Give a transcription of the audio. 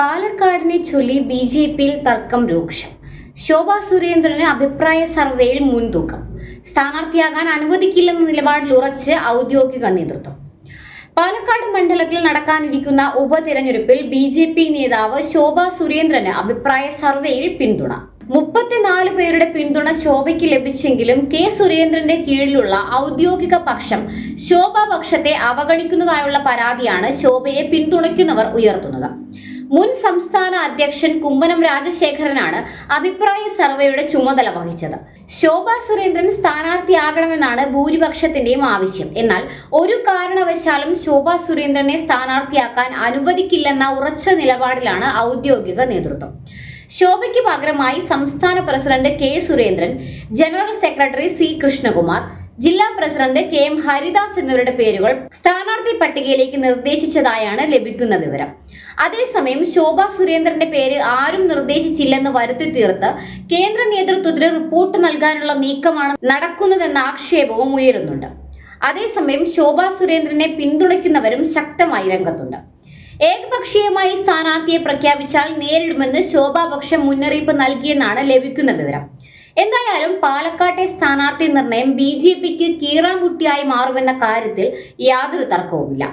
പാലക്കാടിനെ ചൊല്ലി B J പിയിൽ തർക്കം രൂക്ഷം. ശോഭാ സുരേന്ദ്രന് അഭിപ്രായ സർവേയിൽ മുൻതൂക്കം. സ്ഥാനാർത്ഥിയാകാൻ അനുവദിക്കില്ലെന്ന നിലപാടിൽ ഉറച്ച് ഔദ്യോഗിക നേതൃത്വം. പാലക്കാട് മണ്ഡലത്തിൽ നടക്കാനിരിക്കുന്ന ഉപതിരഞ്ഞെടുപ്പിൽ ബി ജെ പി നേതാവ് ശോഭാ സുരേന്ദ്രന് അഭിപ്രായ സർവേയിൽ പിന്തുണ. മുപ്പത്തിനാല് പേരുടെ പിന്തുണ ശോഭയ്ക്ക് ലഭിച്ചെങ്കിലും കെ സുരേന്ദ്രന്റെ കീഴിലുള്ള ഔദ്യോഗിക പക്ഷം ശോഭ പക്ഷത്തെ അവഗണിക്കുന്നതായുള്ള പരാതിയാണ് ശോഭയെ പിന്തുണയ്ക്കുന്നവർ ഉയർത്തുന്നത്. മുൻ സംസ്ഥാന അധ്യക്ഷൻ കുമ്മനം രാജശേഖരനാണ് അഭിപ്രായ സർവേയുടെ ചുമതല വഹിച്ചത്. ശോഭാ സുരേന്ദ്രൻ സ്ഥാനാർത്ഥിയാകണമെന്നാണ് ഭൂരിപക്ഷത്തിന്റെയും ആവശ്യം. എന്നാൽ ഒരു കാരണവശാലും ശോഭാ സുരേന്ദ്രനെ സ്ഥാനാർത്ഥിയാക്കാൻ അനുവദിക്കില്ലെന്ന ഉറച്ച നിലപാടിലാണ് ഔദ്യോഗിക നേതൃത്വം. ശോഭയ്ക്ക് പകരമായി സംസ്ഥാന president K Surendran general secretary C Krishnakumar ജില്ലാ പ്രസിഡന്റ് കെ എം ഹരിദാസ് എന്നിവരുടെ പേരുകൾ സ്ഥാനാർത്ഥി പട്ടികയിലേക്ക് നിർദ്ദേശിച്ചതായാണ് ലഭിക്കുന്ന വിവരം. അതേസമയം ശോഭ സുരേന്ദ്രന്റെ പേര് ആരും നിർദ്ദേശിച്ചില്ലെന്ന് വരുത്തി തീർത്ത് കേന്ദ്ര നേതൃത്വത്തിന് റിപ്പോർട്ട് നൽകാനുള്ള നീക്കമാണ് നടക്കുന്നതെന്ന ആക്ഷേപവും ഉയരുന്നുണ്ട്. അതേസമയം ശോഭ സുരേന്ദ്രനെ പിന്തുണയ്ക്കുന്നവരും ശക്തമായി രംഗത്തുണ്ട്. ഏകപക്ഷീയമായി സ്ഥാനാർത്ഥിയെ പ്രഖ്യാപിച്ചാൽ നേരിടുമെന്ന് ശോഭാപക്ഷം മുന്നറിയിപ്പ് നൽകിയെന്നാണ് ലഭിക്കുന്ന വിവരം. എന്തായാലും പാലക്കാട്ടെ സ്ഥാനാർത്ഥി നിർണയം ബി ജെ പിക്ക് കീറാമുട്ടിയായി മാറുമെന്ന കാര്യത്തിൽ യാതൊരു തർക്കവുമില്ല.